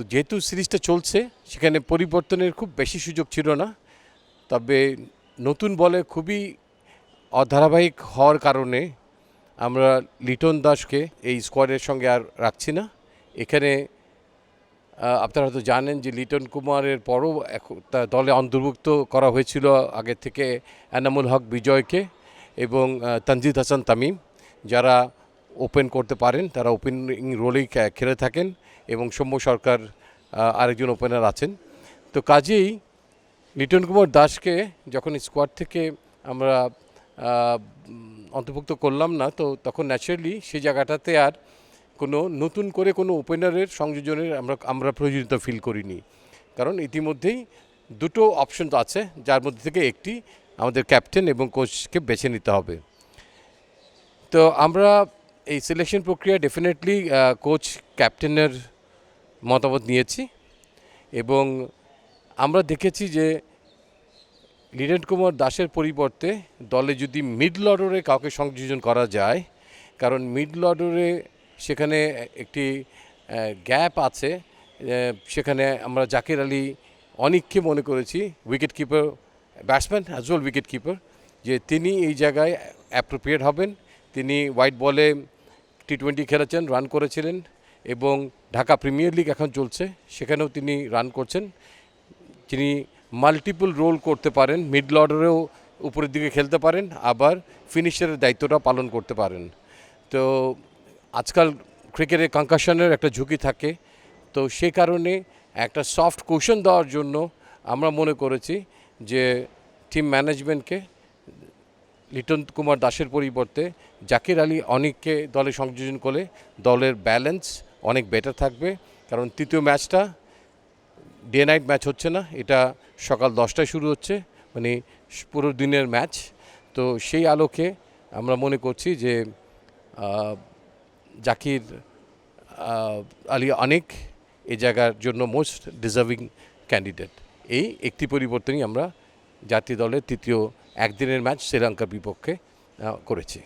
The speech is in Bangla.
তো যেহেতু সিরিজটা চলছে সেখানে পরিবর্তনের খুব বেশি সুযোগ ছিল না। তবে নতুন বলে খুবই অধারাবাহিক হওয়ার কারণে আমরা লিটন দাসকে এই স্কোয়াডের সঙ্গে আর রাখছি না। এখানে আপনারা হয়তো জানেন যে লিটন কুমারের পরও দলে অন্তর্ভুক্ত করা হয়েছিল আগে থেকে এনামুল হক বিজয়কে এবং আহ, তানজিদ হাসান তামিম যারা ওপেন করতে পারেন, তারা ওপেনিং রোলেই খেলে থাকেন এবং সৌম্য সরকার আরেকজন ওপেনার আছেন। তো কাজেই লিটন কুমার দাসকে যখন স্কোয়াড থেকে আমরা অন্তর্ভুক্ত করলাম না, তো তখন ন্যাচারালি সেই জায়গাটাতে আর কোনো নতুন করে কোনো ওপেনারের সংযোজনের আমরা আমরা প্রয়োজনীয়তা ফিল করিনি। কারণ ইতিমধ্যেই দুটো অপশন তো আছে, যার মধ্যে থেকে একটি আমাদের ক্যাপ্টেন এবং কোচকে বেছে নিতে হবে। তো আমরা এই সিলেকশন প্রক্রিয়া ডেফিনেটলি কোচ ক্যাপ্টেনের মতামত নিয়েছি এবং আমরা দেখেছি যে লিডেন কুমার দাসের পরিবর্তে দলে যদি মিডল অর্ডারে কাউকে সংযোজন করা যায়, কারণ মিডল অর্ডারে সেখানে একটি গ্যাপ আছে সেখানে আমরা জাকির আলী অনেককে মনে করেছি wicket keeper batsman as well wicket keeper যে তিনি এই জায়গায় অ্যাপ্রোপ্রিয়েট হবেন। তিনি হোয়াইট বলে টি টোয়েন্টি খেলেছেন, রান করেছিলেন এবং ঢাকা প্রিমিয়ার লিগ এখন চলছে, সেখানেও তিনি রান করছেন। তিনি মাল্টিপল রোল করতে পারেন মিডল অর্ডারেও উপরের দিকে খেলতে পারেন, আবার ফিনিশারের দায়িত্বটা পালন করতে পারেন। তো আজকাল ক্রিকেটে কনকাশনের একটা ঝুঁকি থাকে, তো সে কারণে একটা সফট কোশন দেওয়ার জন্য আমরা মনে করেছি যে টিম ম্যানেজমেন্টকে লিটন কুমার দাসের পরিবর্তে জাকির আলী অনেককে দলে সংযোজন করলে দলের ব্যালেন্স অনেক বেটার থাকবে। কারণ তৃতীয় ম্যাচটা ডে নাইট ম্যাচ হচ্ছে না, এটা সকাল দশটায় শুরু হচ্ছে মানে পুরো দিনের ম্যাচ তো সেই আলোকে আমরা মনে করছি যে জাকির আলী অনেক এই জায়গার জন্য মোস্ট ডিজার্ভিং ক্যান্ডিডেট এই একটি পরিবর্তনই আমরা জাতীয় দলের তৃতীয় একদিনের ম্যাচ শ্রীলঙ্কার বিপক্ষে করেছে।